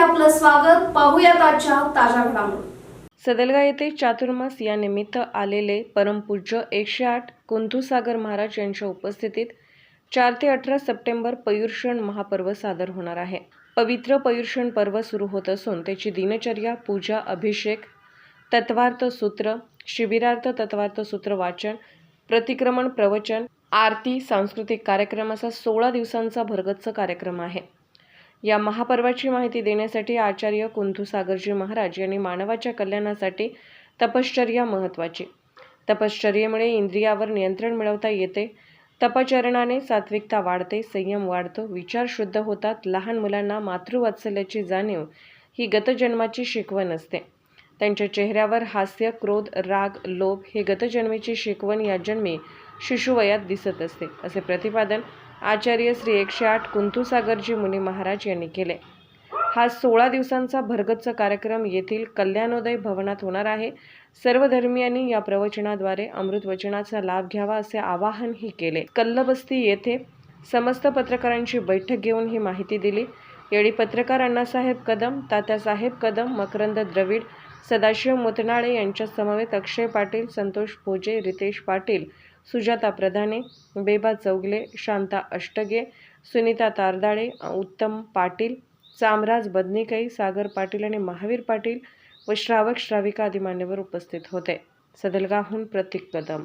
स्वागत. पाहूयात आजच्या ताज्या घडामोडी. सदलगा येथे चातुर्मास या निमित्त आलेले परमपूज्य एकशे आठ कुंथुसागर महाराज यांच्या उपस्थितीत चार ते अठरा सप्टेंबर पयुर्षण महापर्व सादर होणार आहे. पवित्र पयुर्षण पर्व सुरू होत असून त्याची दिनचर्या पूजा अभिषेक तत्वार्थ सूत्र शिबिरार्थ तत्वार्थ सूत्र वाचन प्रतिक्रमण प्रवचन आरती सांस्कृतिक कार्यक्रम असा सोळा दिवसांचा भरगच्च कार्यक्रम आहे. या महापर्वाची माहिती देण्यासाठी आचार्य कुंथुसागरजी महाराज यांनी मानवाच्या कल्याणासाठी तपश्चर्या महत्त्वाची. तपश्चर्येमुळे इंद्रियावर नियंत्रण मिळवता येते. तपचरणाने सात्विकता वाढते संयम वाढतो विचार शुद्ध होतात. लहान मुलांना मातृवात्सल्याची जाणीव ही गतजन्माची शिकवण असते. त्यांच्या चेहऱ्यावर हास्य क्रोध राग लोभ हे गतजन्मीची शिकवण या जन्मी शिशुवयात दिसत असते. असे प्रतिपादन आचार्य श्री एकशे आठ कुंथुसागरजी मुनी महाराज यांनी केले. हा सोळा दिवसांचा भरगच्च कार्यक्रम येथील कल्याणोदय भवनात होणार आहे. सर्व धर्मियांनी या प्रवचनाद्वारे अमृत वचनाचा लाभ घ्यावा असे आवाहनही केले. कल्लबस्ती येथे समस्त पत्रकारांची बैठक घेऊन ही माहिती दिली. यावेळी पत्रकार अण्णासाहेब कदम तात्यासाहेब कदम मकरंद द्रविड सदाशिव मुतनाळे यांच्यासमवेत अक्षय पाटील संतोष भोजे रितेश पाटील सुजाता प्रधाने बेबा चौगले शांता अष्टगे सुनीता तारदाळे उत्तम पाटील चामराज बदनिकई सागर पाटील आणि महावीर पाटील व श्रावक श्राविका आदी मान्यवर उपस्थित होते. सदलगाहून प्रतीक कदम.